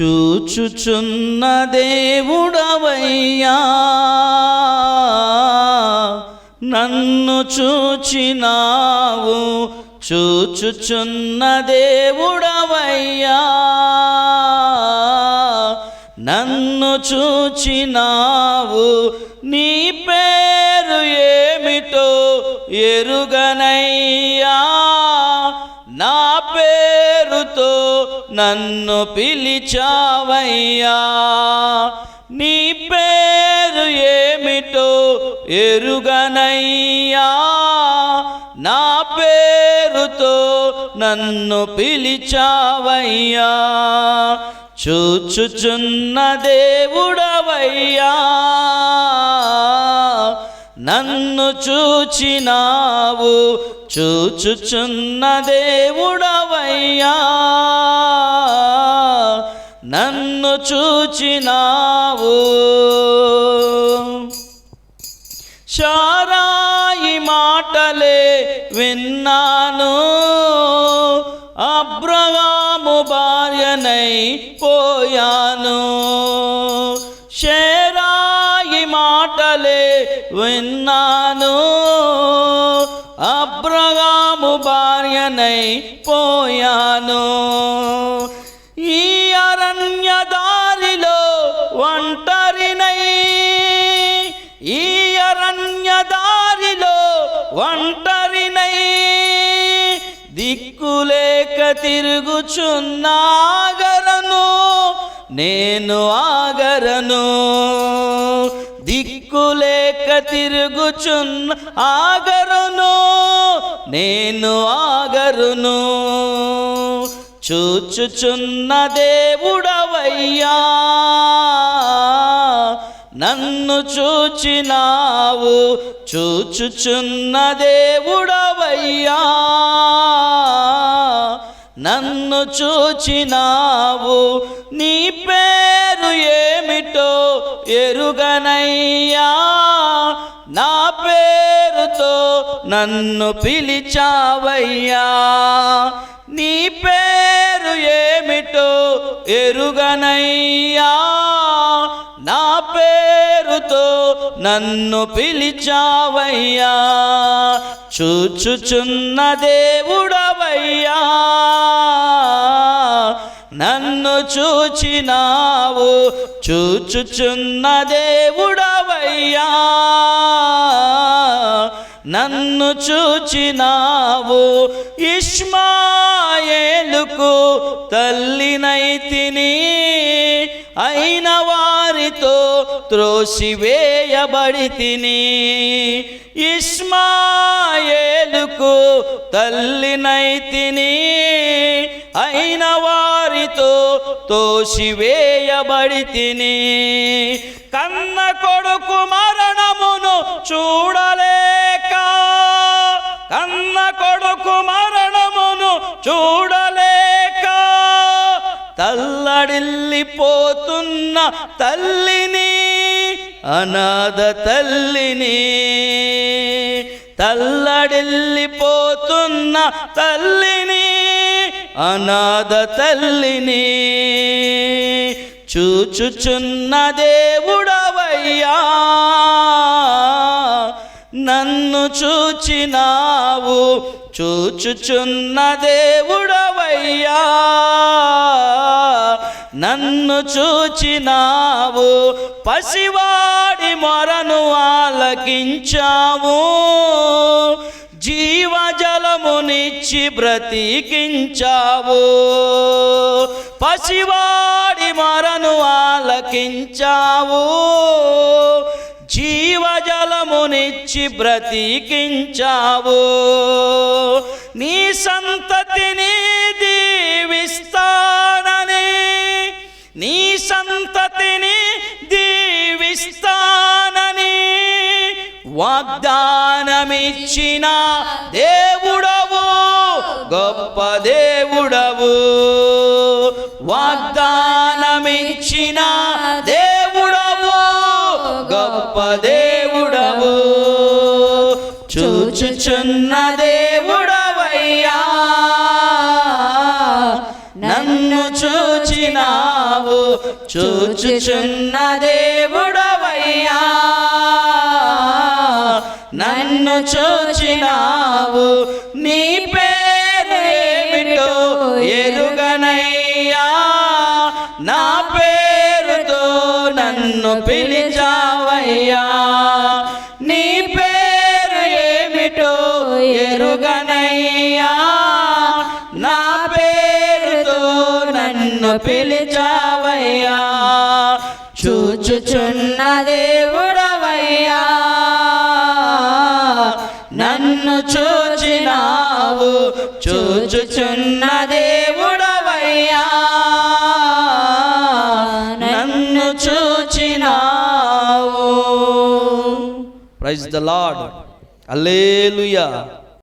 చూచుచున్న దేవుడవయ్యా. నన్ను చూచినావు చూచుచున్న దేవుడవయ్యా. నన్ను చూచినావు నీ పేరు ఏమిటో ఎరుగన నన్ను పిలిచావయ్యా. నీ పేరు ఏమిటో ఎరుగనయ్యా. నా పేరుతో నన్ను పిలిచావయ్యా. చూచుచున్న దేవుడవయ్యా. నన్ను చూచినావు చూచుచున్న దేవుడవయ్యా. నన్ను చూచినావు. చారాయి మాటలే విన్నాను. అబ్రహాము భార్యనై పోయాను. షేరాయి మాటలే విన్నాను. అబ్రహాము భార్యనై పోయాను. తిరుగుచున్నాగలను తిరుగుచున్నాగరను నేను ఆగరను. దిక్కులేక తిరుగుచున్న ఆగరును నేను ఆగరును. చూచుచున్న దేవుడవయ్యా నన్ను చూచినావు. చూచుచున్న దేవుడవయ్యా నన్ను చూచినావు. నీ పేరు ఏమిటో ఎరుగనయ్యా. నా పేరుతో నన్ను పిలిచావయ్యా. నీ పేరు ఏమిటో ఎరుగనయ్యా. నా పేరుతో నన్ను పిలిచావయ్యా. చూచుచున్న దేవుడవయ్యా నన్ను చూచినావు. చూచుచున్న దేవుడవయ్యా నన్ను చూచినావు. ఇష్మాయేలుకు తల్లినైతిని అయిన త్రోసివేయబడి తిని ఇస్మాయేలుకు తల్లినైతిని. అయిన వారితో తోసివేయబడి తిని కన్న కొడుకు మరణమును చూడలేక కన్న కొడుకు మరణమును చూడలేక తల్లడిల్లిపోతున్న తల్లిని అనాథ తల్లిని తల్లడిల్లిపోతున్న తల్లిని అనాథ తల్లిని చూచుచున్న దేవుడవయ్యా. నన్ను చూచినావు చూచుచున్న దేవుడవయ్యా. నన్ను చూచినావు పసివాడి మొరను ఆలకించావు. జీవజలమునిచ్చి బ్రతికించావు. పసివాడి మొరను ఆలకించావు. జీవజలమునిచ్చి బ్రతికించావు. నీ సంతతిని వాగ్దానమిచ్చిన దేవుడవు గొప్ప దేవుడవు. వాగ్దానమిచ్చిన దేవుడవు గొప్ప దేవుడవు. చూచుచున్న దేవుడవయ్యా నన్ను చూచినావు. చూచుచున్న దేవుడవయ్యా. చూచినావు. నీ పేరేమిటో ఎరుగనయ్యా. నా పేరుతో నన్ను పిలిచావయ్యా. నీ పేరు ఏమిటో ఎరుగనయ్యా. నా పేరుతో నన్ను పిలిచావయ్యా. చూచుచున్న దేవుడవయ్యా చూచుచున్న దేవుడవయ్యా. నన్ను చూచినావు. Praise the Lord hallelujah